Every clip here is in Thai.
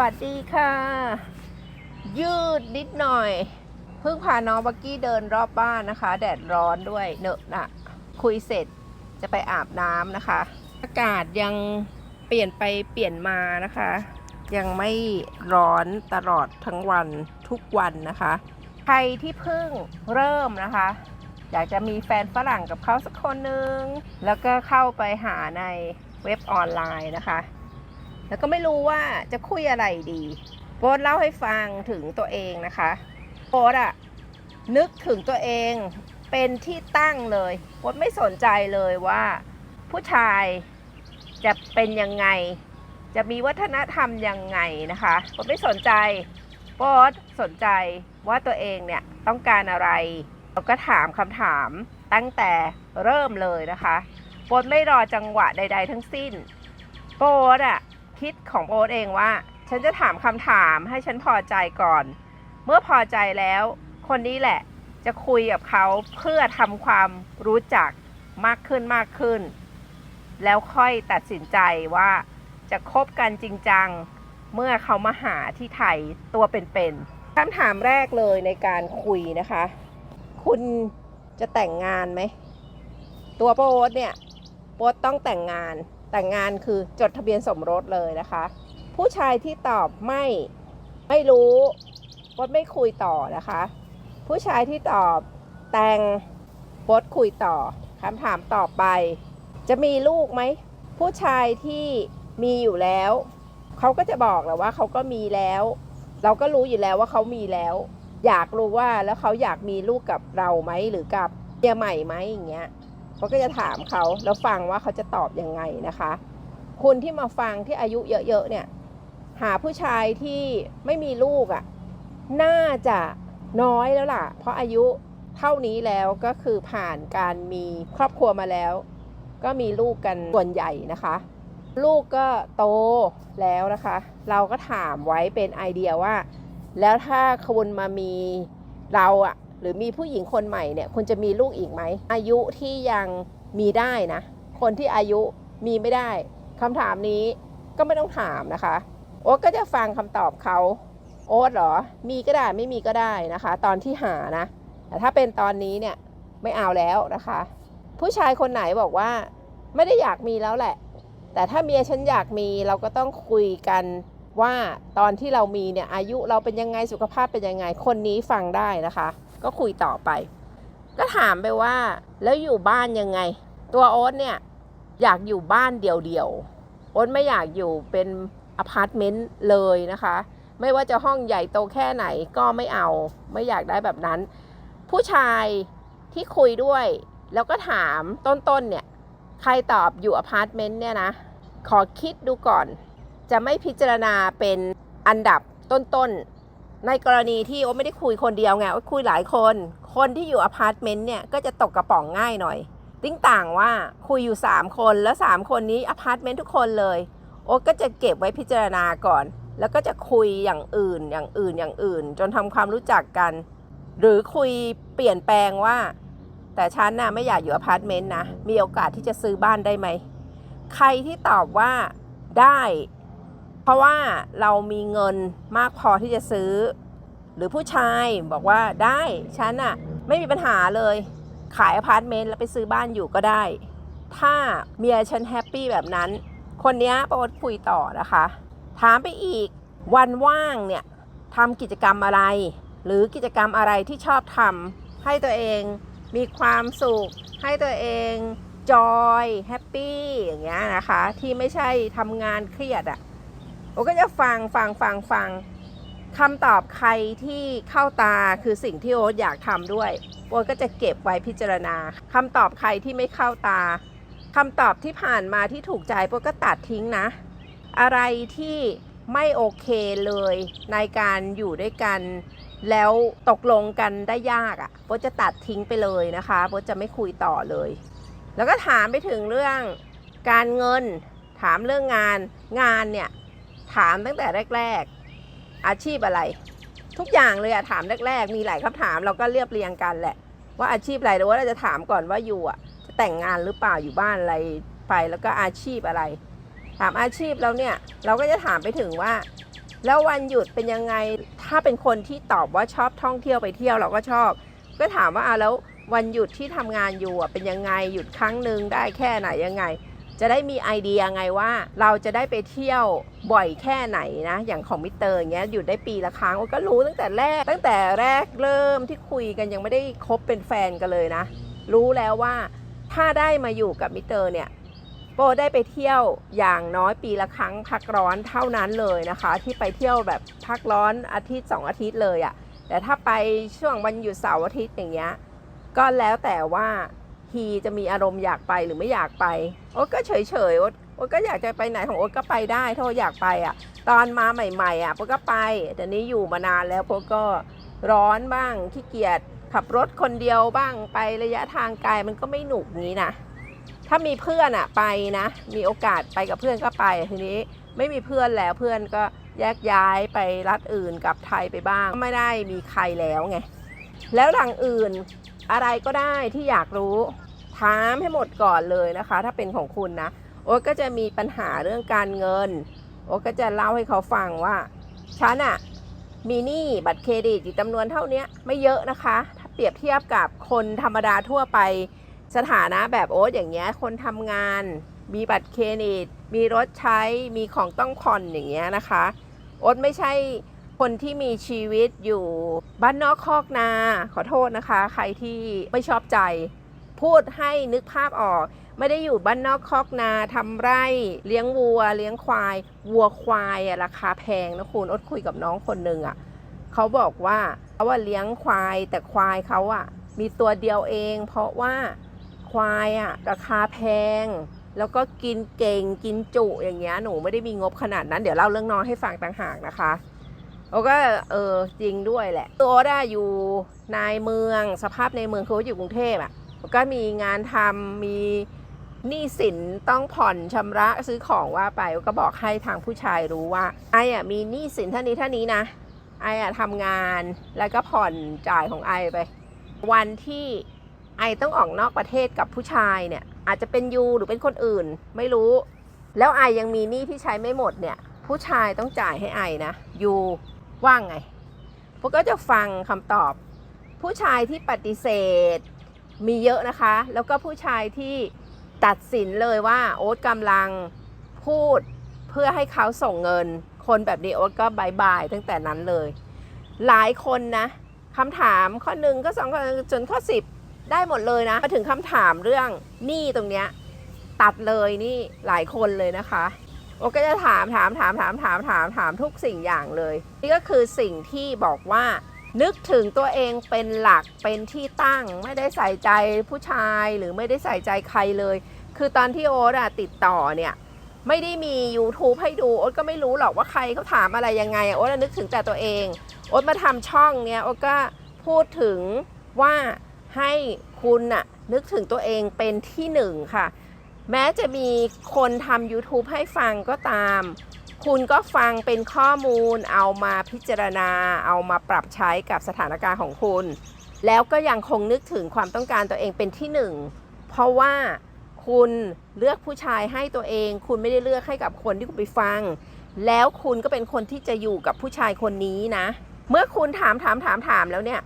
วัสดีค่ะ ยืดนิดหน่อย เพิ่งพาน้องบักกี้เดินรอบบ้านนะคะ แดดร้อนด้วยเนอะนะคุยเสร็จจะไปอาบน้ำนะคะ อากาศยังเปลี่ยนไปเปลี่ยนมานะคะ ยังไม่ร้อนตลอดทั้งวันทุกวันนะคะ ใครที่เพิ่งเริ่มนะคะ อยากจะมีแฟนฝรั่งกับเขาสักคนนึง แล้วก็เข้าไปหาในเว็บออนไลน์นะคะ แล้วก็ไม่รู้ว่าจะคุยอะไรดีโบสเล่าให้ฟังถึงตัวเองนะคะโบสอะนึกถึงตัวเองเป็นที่ตั้งเลยโบสไม่สนใจเลยว่า ผู้ชายจะเป็นยังไง จะมีวัฒนธรรมยังไงนะคะโบสไม่สนใจโบสสนใจว่าตัวเองเนี่ยต้องการอะไรเราก็ถามคำถามตั้งแต่เริ่มเลยนะคะโบสไม่รอจังหวะใด ๆ ทั้งสิ้นโบสอะ คิดของโอ๊ตเองว่า ฉันจะถามคำถามให้ฉันพอใจก่อน เมื่อพอใจแล้ว คนนี้แหละจะคุยกับเขาเพื่อทำความรู้จักมากขึ้นมากขึ้น แล้วค่อยตัดสินใจว่าจะคบกันจริงจัง เมื่อเขามาหาที่ไทยตัวเป็นๆคำถามแรกเลยในการคุยนะคะ คุณจะแต่งงานไหม ตัวโป๊ตเนี่ยโป๊ตต้องแต่งงาน แต่งงานคือจดทะเบียนสมรสเลยนะคะ ผู้ชายที่ตอบไม่ไม่รู้โป๊ตไม่คุยต่อนะคะ ผู้ชายที่ตอบแต่งโป๊ตคุยต่อคำถามต่อไป จะมีลูกไหมผู้ชายที่มีอยู่แล้วเขาก็จะบอกแหละว่าเขาก็มีแล้ว เราก็รู้อยู่แล้วว่าเขามีแล้ว อยากรู้ว่าแล้วเขาอยากมีลูกกับเราไหมหรือกับเมียใหม่ไหมอย่างเงี้ย เขาก็จะถามเขาแล้วฟังว่าเขาจะตอบยังไงนะคะคุณที่มาฟังที่อายุเยอะๆเนี่ยหาผู้ชายที่ไม่มีลูกอะ่ะน่าจะน้อยแล้วล่ะ เพราะอายุเท่านี้แล้วก็คือผ่านการมีครอบครัวมาแล้ว ก็มีลูกกันส่วนใหญ่นะคะ ลูกก็โตแล้วนะคะ เราก็ถามไว้เป็นไอเดียว่า แล้วถ้าคุณมามีเราอะ หรือมีผู้หญิงคนใหม่เนี่ยคุณจะมีลูกอีกไหม อายุที่ยังมีได้นะ คนที่อายุมีไม่ได้คำถามนี้ก็ไม่ต้องถามนะคะ โอ๊ตก็จะฟังคำตอบเขา โอ๊ตเหรอ มีก็ได้ไม่มีก็ได้นะคะ ตอนที่หานะ แต่ถ้าเป็นตอนนี้เนี่ยไม่เอาแล้วนะคะ ผู้ชายคนไหนบอกว่า ไม่ได้อยากมีแล้วแหละ แต่ถ้าเมียฉันอยากมีเราก็ต้องคุยกัน ว่าตอนที่เรามีเนี่ยอายุเราเป็นยังไงสุขภาพเป็นยังไง คนนี้ฟังได้นะคะ ก็คุยต่อไป ก็ถามไปว่า แล้วอยู่บ้านยังไง ตัวโอ๊ตเนี่ยอยากอยู่บ้านเดี่ยวๆโอ๊ตไม่อยากอยู่เป็นอพาร์ตเมนต์เลยนะคะ ไม่ว่าจะห้องใหญ่โตแค่ไหนก็ไม่เอาไม่อยากได้แบบนั้น ผู้ชายที่คุยด้วย แล้วก็ถามต้นๆเนี่ยใครตอบอยู่อพาร์ตเมนต์เนี่ยนะ ขอคิดดูก่อน จะไม่พิจารณาเป็นอันดับต้นๆ ในกรณีที่โอ๊ไม่ได้คุยคนเดียวไงโอ๊คุยหลายคน คนที่อยู่อพาร์ตเมนต์เนี่ยก็จะตกกระป๋องง่ายหน่อย ติ้งต่างว่าคุยอยู่ 3 คนแล้ว 3 คนนี้อพาร์ตเมนต์ทุกคนเลย โอ๊ก็จะเก็บไว้พิจารณาก่อน แล้วก็จะคุยอย่างอื่นอย่างอื่นอย่างอื่น จนทำความรู้จักกัน หรือคุยเปลี่ยนแปลงว่า แต่ฉันน่ะไม่อยากอยู่อพาร์ตเมนต์นะมีโอกาสที่จะซื้อบ้านได้ไหมใครที่ตอบว่าได้ เพราะว่าเรามีเงินมากพอที่จะซื้อ หรือผู้ชายบอกว่าได้ฉันอะไม่มีปัญหาเลยขายอพาร์ตเมนต์แล้วไปซื้อบ้านอยู่ก็ได้ ถ้าเมียฉันแฮปปี้แบบนั้น คนนี้ยโปรดคุยต่อนะคะ ถามไปอีกวันว่างเนี่ยทำกิจกรรมอะไร หรือกิจกรรมอะไรที่ชอบทำให้ตัวเองมีความสุข ให้ตัวเองจอยแฮปปี้อย่างเงี้ยนะคะ ที่ไม่ใช่ทำงานเครียดอะ่ะ โอก็จะฟังฟังฟังฟังคำตอบใครที่เข้าตาคือสิ่งที่โอ๊ตอยากทำด้วยโอ๊ตก็จะเก็บไว้พิจารณาคำตอบใครที่ไม่เข้าตาคำตอบที่ผ่านมาที่ถูกใจโอ๊ตก็ตัดทิ้งนะ อะไรที่ไม่โอเคเลยในการอยู่ด้วยกัน แล้วตกลงกันได้ยากอะ่ะโบทจะตัดทิ้งไปเลยนะคะโบทจะไม่คุยต่อเลย แล้วก็ถามไปถึงเรื่องการเงิน ถามเรื่องงานงานเนี่ย ถามตั้งแต่แรก ๆ อาชีพอะไร ทุกอย่างเลยอะถามแรก ๆ มีหลายคำถามเราก็เรียบเรียงกันแหละ ว่าอาชีพอะไรหรือว่าเราจะถามก่อนว่าอยู่อะจะแต่งงานหรือเปล่าอยู่บ้านอะไรไปแล้วก็อาชีพอะไร ถามอาชีพแล้วเนี่ยเราก็จะถามไปถึงว่า แล้ววันหยุดเป็นยังไงถ้าเป็นคนที่ตอบว่าชอบท่องเที่ยวไปเที่ยวเราก็ชอบ ก็ถามว่าอะแล้ววันหยุดที่ทำงานอยู่อะเป็นยังไงหยุดครั้งหนึ่งได้แค่ไหนยังไง จะได้มีไอเดียไงว่าเราจะได้ไปเที่ยวบ่อยแค่ไหนนะ อย่างของมิเตอร์อย่างเงี้ยหยุดได้ปีละครั้งก็รู้ตั้งแต่แรก ตั้งแต่แรกเริ่มที่คุยกันยังไม่ได้คบเป็นแฟนกันเลยนะ รู้แล้วว่าถ้าได้มาอยู่กับมิเตอร์เนี่ยโปได้ไปเที่ยวอย่างน้อยปีละครั้งพักร้อนเท่านั้นเลยนะคะ ที่ไปเที่ยวแบบพักร้อนอาทิตย์สองอาทิตย์เลยอะ่ะแต่ถ้าไปช่วงวันหยุดเสาร์อาทิตย์อย่างเงี้ยก็แล้วแต่ว่า ฮีจะมีอารมณ์อยากไปหรือไม่อยากไป โอ๊ตก็เฉยเฉยๆโอ๊ตโอ๊ตก็อยากจะไปไหนของโอ๊ตก็ไปได้ถ้าอยากไปอะ ตอนมาใหม่ๆอะโอ๊ตก็ไปแต่นี้อยู่มานานแล้วโอ๊ตก็ร้อนบ้างขี้เกียจขับรถคนเดียวบ้างไประยะทางไกลมันก็ไม่หนุกงี้นะถ้ามีเพื่อนอะไปนะ มีโอกาสไปกับเพื่อนก็ไปทีนี้ไม่มีเพื่อนแล้วเพื่อนก็แยกย้ายไปรัฐอื่นกับไทยไปบ้าง ไม่ได้มีใครแล้วไงแล้วหลังอื่น อะไรก็ได้ที่อยากรู้ถามให้หมดก่อนเลยนะคะ ถ้าเป็นของคุณนะโอ๊ตก็จะมีปัญหาเรื่องการเงิน โอ๊ตก็จะเล่าให้เขาฟังว่าฉันอะมีหนี้บัตรเครดิตอยู่จำนวนเท่านี้ไม่เยอะนะคะ ถ้าเปรียบเทียบกับคนธรรมดาทั่วไปสถานะแบบโอ๊ตอย่างเงี้ยคนทำงาน มีบัตรเครดิต มีรถใช้มีของต้องผ่อนอย่างเงี้ยนะคะ โอ๊ตไม่ใช่ คนที่มีชีวิตอยู่บ้านนอกคอกนา ขอโทษนะคะ ใครที่ไม่ชอบใจ พูดให้นึกภาพออก ไม่ได้อยู่บ้านนอกคอกนาทำไร่ เลี้ยงวัว เลี้ยงควาย วัวควายอะราคาแพงนะคุณอ๊ตคุยกับน้องคนหนึ่งอะเขาบอกว่าเขาว่าเลี้ยงควายแต่ควายเขาอะมีตัวเดียวเอง เพราะว่าควายอะราคาแพงแล้วก็กินเก่งกินจุอย่างเงี้ยหนูไม่ได้มีงบขนาดนั้น เดี๋ยวเล่าเรื่องน้องให้ฟังต่างหากนะคะ โอ้ก็เออจริงด้วยแหละตัวได้อยู่ในเมืองสภาพในเมืองคืออยู่กรุงเทพอะก็มีงานทำมีหนี้สินต้องผ่อนชำระซื้อของว่าไปก็บอกให้ทางผู้ชายรู้ว่าไอ้อะมีหนี้สินเท่านี้เท่านี้นะไอ้อะทำงานแล้วก็ผ่อนจ่ายของไอไป วันที่ไอต้องออกนอกประเทศกับผู้ชายเนี่ย อาจจะเป็นยูหรือเป็นคนอื่นไม่รู้ แล้วไอยังมีหนี้ที่ใช้ไม่หมดเนี่ย ผู้ชายต้องจ่ายให้ไอนะยู ว่างไงพวกก็จะฟังคำตอบ ผู้ชายที่ปฏิเสธมีเยอะนะคะ แล้วก็ผู้ชายที่ตัดสินเลยว่าโอ๊ตกำลังพูดเพื่อให้เขาส่งเงิน คนแบบนี้โอ๊ตก็บายบายตั้งแต่นั้นเลย หลายคนนะคำถามข้อหนึ่งก็สองข้อจนข้อสิบได้หมดเลยนะมาถึงคำถามเรื่องหนี้ตรงเนี้ยตัดเลยนี่หลายคนเลยนะคะ โอก็จะถามถามถามถามถามถามถามทุกสิ่งอย่างเลย นี่ก็คือสิ่งที่บอกว่า นึกถึงตัวเองเป็นหลักเป็นที่ตั้ง ไม่ได้ใส่ใจผู้ชายหรือไม่ได้ใส่ใจใครเลย คือตอนที่โอ๊ตอะติดต่อเนี่ยไม่ได้มี YouTube ให้ดูโอ๊ตก็ไม่รู้หรอกว่าใครเขาถามอะไรยังไงโอ๊ตนึกถึงแต่ตัวเองโอ๊ตมาทำช่องเนี้ยโอ๊ตก็พูดถึงว่าให้คุณน่ะนึกถึงตัวเองเป็นที่หนึ่งค่ะ แม้จะมีคนทำ YouTube ให้ฟังก็ตาม คุณก็ฟังเป็นข้อมูล เอามาพิจารณา เอามาปรับใช้กับสถานการณ์ของคุณ แล้วก็ยังคงนึกถึงความต้องการตัวเองเป็นที่หนึ่ง เพราะว่าคุณเลือกผู้ชายให้ตัวเอง คุณไม่ได้เลือกให้กับคนที่คุณไปฟัง แล้วคุณก็เป็นคนที่จะอยู่กับผู้ชายคนนี้นะ เมื่อคุณถามถามถามถามแล้วเนี่ย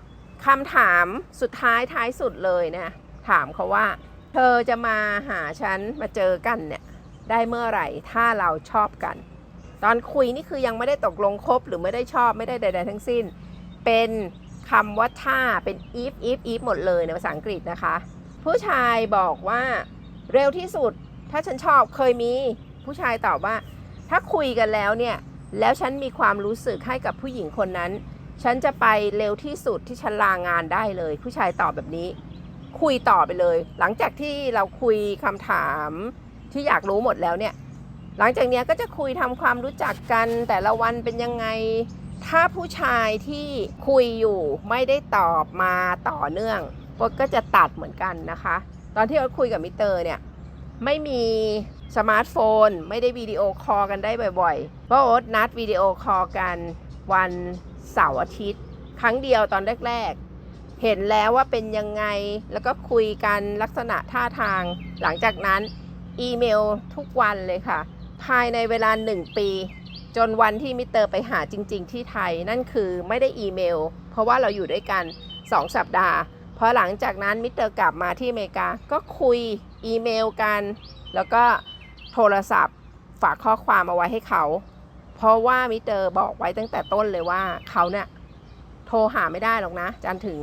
คำถามสุดท้ายท้ายสุดเลยนะ ถามเขาว่า เธอจะมาหาฉันมาเจอกันเนี่ยได้เมื่อไหร่ถ้าเราชอบกัน ตอนคุยนี่คือยังไม่ได้ตกลงคบหรือไม่ได้ชอบไม่ได้ใด ๆ ทั้งสิ้น เป็นคำว่าถ้าเป็น if if if หมดเลยในภาษาอังกฤษนะคะ ผู้ชายบอกว่าเร็วที่สุด ถ้าฉันชอบเคยมี ผู้ชายตอบว่า ถ้าคุยกันแล้วเนี่ย แล้วฉันมีความรู้สึกให้กับผู้หญิงคนนั้น ฉันจะไปเร็วที่สุดที่ฉันลางานได้เลย ผู้ชายตอบแบบนี้ คุยต่อไปเลย หลังจากที่เราคุยคำถามที่อยากรู้หมดแล้วเนี่ย หลังจากเนี้ยก็จะคุยทำความรู้จักกันแต่ละวันเป็นยังไง ถ้าผู้ชายที่คุยอยู่ไม่ได้ตอบมาต่อเนื่องโอ๊ตก็จะตัดเหมือนกันนะคะ ตอนที่โอ๊ตคุยกับมิเตอร์เนี่ย ไม่มีสมาร์ทโฟน ไม่ได้วิดีโอคอลกันได้บ่อยๆ เพราะโอ๊ตนัดวิดีโอคอลกันวันเสาร์อาทิตย์ ครั้งเดียวตอนแรกๆ เห็นแล้วว่าเป็นยังไง แล้วก็คุยกันลักษณะท่าทาง หลังจากนั้นอีเมลทุกวันเลยค่ะ ภายในเวลาหนึ่งปี จนวันที่มิสเตอร์ไปหาจริง ๆ ที่ไทย นั่นคือไม่ได้อีเมล เพราะว่าเราอยู่ด้วยกัน 2 สัปดาห์พอหลังจากนั้นมิสเตอร์กลับมาที่อเมริกา ก็คุยอีเมลกัน แล้วก็โทรศัพท์ฝากข้อความเอาไว้ให้เขา เพราะว่ามิสเตอร์บอกไว้ตั้งแต่ต้นเลยว่าเขาเนี่ย โทรหาไม่ได้หรอกนะจันถึง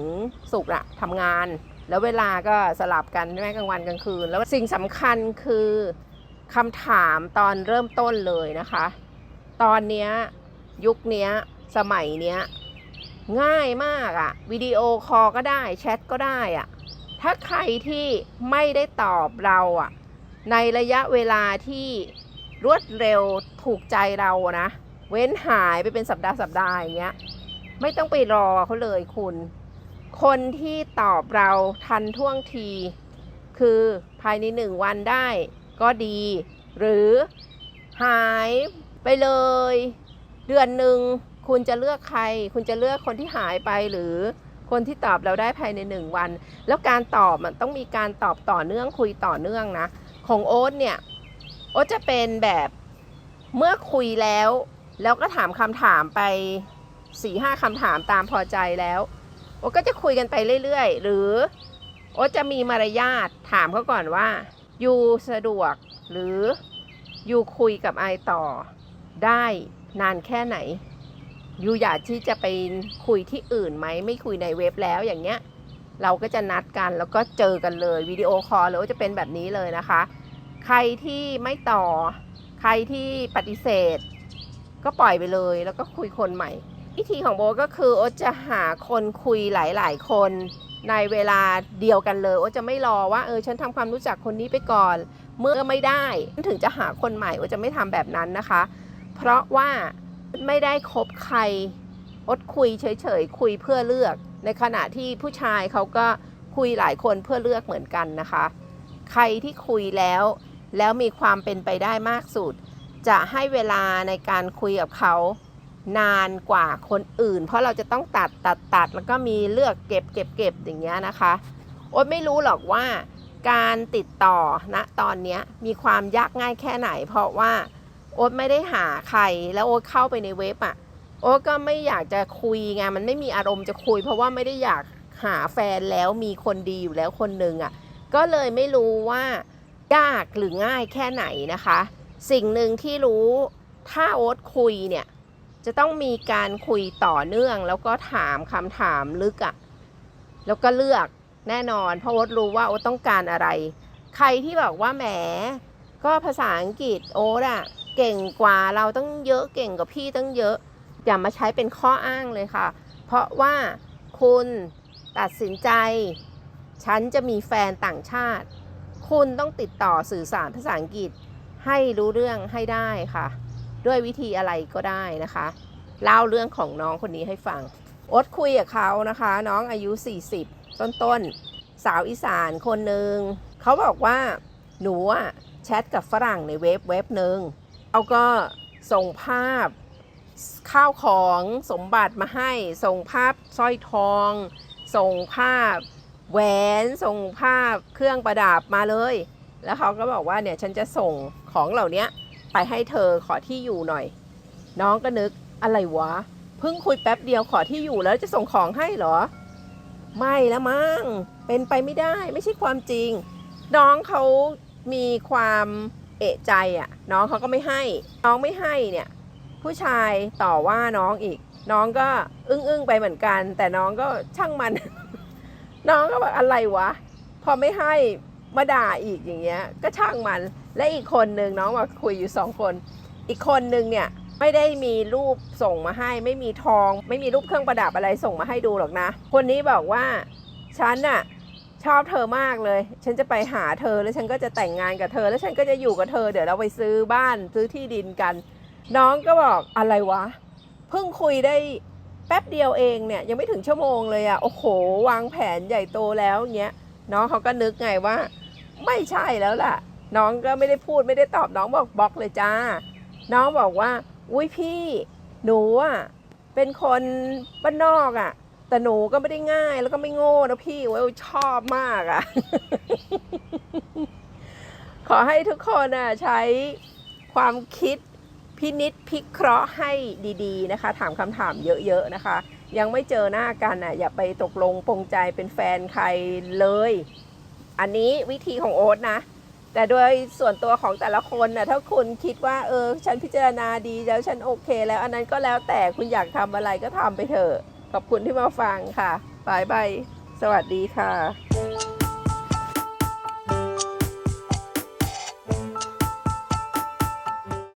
สุกร์อะทำงาน แล้วเวลาก็สลับกันใช่ไหมกลางวันกลางคืน แล้วสิ่งสำคัญคือคำถามตอนเริ่มต้นเลยนะคะ ตอนเนี้ยยุคเนี้ยสมัยเนี้ยง่ายมากอะวิดีโอคอลก็ได้แชทก็ได้อะถ้าใครที่ไม่ได้ตอบเราอะในระยะเวลาที่รวดเร็วถูกใจเรานะ เว้นหายไปเป็นสัปดาห์สัปดาห์อย่างเงี้ย ไม่ต้องไปรอเขาเลยคุณ คนที่ตอบเราทันท่วงที คือภายในหนึ่งวันได้ก็ดี หรือหายไปเลย เดือนหนึ่งคุณจะเลือกใคร คุณจะเลือกคนที่หายไปหรือคนที่ตอบเราได้ภายในหนึ่งวัน แล้วการตอบมันต้องมีการตอบต่อเนื่องคุยต่อเนื่องนะ ของโอ๊ตเนี่ย โอ๊ตจะเป็นแบบเมื่อคุยแล้ว แล้วก็ถามคำถามไป สี่ห้าคำถามตามพอใจแล้ว โอ๊ก็จะคุยกันไปเรื่อยๆ หรือ โอ๊จะมีมารยาทถามเขาก่อนว่าอยู่สะดวกหรืออยู่คุยกับไอต่อ ได้นานแค่ไหนอยู่อยากที่จะไปคุยที่อื่นไหมไม่คุยในเว็บแล้วอย่างเงี้ยเราก็จะนัดกันแล้วก็เจอกันเลยวิดีโอคอลหรือว่าจะเป็นแบบนี้เลยนะคะ ใครที่ไม่ต่อ ใครที่ปฏิเสธ ก็ปล่อยไปเลยแล้วก็คุยคนใหม่ วิธีของโบก็คือโอ๊ตจะหาคนคุยหลาย ๆ คนในเวลาเดียวกันเลยโอ๊ตจะไม่รอว่าเออฉันทำความรู้จักคนนี้ไปก่อน เมื่อไม่ได้ถึงจะหาคนใหม่โอ๊ตจะไม่ทำแบบนั้นนะคะ เพราะว่าไม่ได้คบใครโอ๊ตคุยเฉย ๆ คุยเพื่อเลือก ในขณะที่ผู้ชายเขาก็คุยหลายคนเพื่อเลือกเหมือนกันนะคะ ใครที่คุยแล้วแล้วมีความเป็นไปได้มากสุด จะให้เวลาในการคุยกับเขา นานกว่าคนอื่น เพราะเราจะต้องตัดตัดตัดแล้วก็มีเลือกเก็บเก็บเก็บอย่างเงี้ยนะคะโอ๊ตไม่รู้หรอกว่าการติดต่อณตอนนี้มีความยากง่ายแค่ไหน เพราะว่าโอ๊ตไม่ได้หาใครแล้วโอ๊ตเข้าไปในเว็บอะ่ะโอ๊ตก็ไม่อยากจะคุยไงมันไม่มีอารมณ์จะคุย เพราะว่าไม่ได้อยากหาแฟนแล้วมีคนดีอยู่แล้วคนหนึ่งอะ่ะก็เลยไม่รู้ว่ายากหรือง่ายแค่ไหนนะคะ สิ่งหนึ่งที่รู้ถ้าโอ๊ตคุยเนี่ย จะต้องมีการคุยต่อเนื่อง แล้วก็ถามคำถามลึกอะ่ะแล้วก็เลือกแน่นอน เพราะโอ๊ตรู้ว่าโอ๊ตต้องการอะไร ใครที่บอกว่าแหม ก็ภาษาอังกฤษโอ๊ตอะเก่งกว่าเราต้องเยอะเก่งกว่าพี่ต้องเยอะ อย่ามาใช้เป็นข้ออ้างเลยค่ะ เพราะว่าคุณตัดสินใจ ฉันจะมีแฟนต่างชาติ คุณต้องติดต่อสื่อสารภาษาอังกฤษให้รู้เรื่องให้ได้ค่ะ ด้วยวิธีอะไรก็ได้นะคะ เล่าเรื่องของน้องคนนี้ให้ฟังอ๊ตคุยกับเขานะคะ น้องอายุ 40 ต้นต้นสาวอีสานคนหนึ่งเขาบอกว่าหนูอะแชทกับฝรั่งในเว็บเว็บหนึ่งเขาก็ส่งภาพข้าวของสมบัติมาให้ ส่งภาพสร้อยทอง ส่งภาพแหวน ส่งภาพเครื่องประดับมาเลย แล้วเขาก็บอกว่าเนี่ยฉันจะส่งของเหล่านี้ ไปให้เธอขอที่อยู่หน่อย น้องก็นึกอะไรวะ เพิ่งคุยแป๊บเดียวขอที่อยู่แล้วจะส่งของให้เหรอ ไม่แล้วมั้งเป็นไปไม่ได้ไม่ใช่ความจริง น้องเขามีความเอะใจอะ่ะ น้องเขาก็ไม่ให้ น้องไม่ให้เนี่ย ผู้ชายต่อว่าน้องอีก น้องก็อึ้งอึ้งๆไปเหมือนกัน แต่น้องก็ช่างมัน น้องก็แบบอะไรวะ พอไม่ให้มาด่าอีกอย่างเงี้ย ก็ช่างมัน และอีกคนหนึ่งน้องมาคุยอยู่สองคน อีกคนหนึ่งเนี่ยไม่ได้มีรูปส่งมาให้ ไม่มีทอง ไม่มีรูปเครื่องประดับอะไรส่งมาให้ดูหรอกนะ คนนี้บอกว่าฉันน่ะชอบเธอมากเลย ฉันจะไปหาเธอแล้วฉันก็จะแต่งงานกับเธอ แล้วฉันก็จะอยู่กับเธอ เดี๋ยวเราไปซื้อบ้านซื้อที่ดินกัน น้องก็บอกอะไรวะ เพิ่งคุยได้แป๊บเดียวเองเนี่ยยังไม่ถึงชั่วโมงเลยอะโอ้โห วางแผนใหญ่โตแล้วเงี้ยน้องเขาก็นึกไงว่า ไม่ใช่แล้วล่ะ น้องก็ไม่ได้พูดไม่ได้ตอบน้องบอกบล็อกเลยจ้า น้องบอกว่า อุ้ยพี่ หนูอะเป็นคนบ้านนอกอะ แต่หนูก็ไม่ได้ง่ายแล้วก็ไม่โง่นะพี่โอ้ยชอบมากอะ ขอให้ทุกคนอะใช้ความคิดพินิษพิเคราะห์ให้ดีๆนะคะ ถามคำถามเยอะๆนะคะ ยังไม่เจอหน้ากันอะอย่าไปตกลงปรงใจเป็นแฟนใครเลย อันนี้วิธีของโอ๊ตนะ แต่โดยส่วนตัวของแต่ละคนนะถ้าคุณคิดว่าเออฉันพิจารณาดีแล้วฉันโอเค แล้วอันนั้นก็แล้วแต่คุณอยากทำอะไรก็ทำไปเถอะ ขอบคุณที่มาฟังค่ะบายบายสวัสดีค่ะ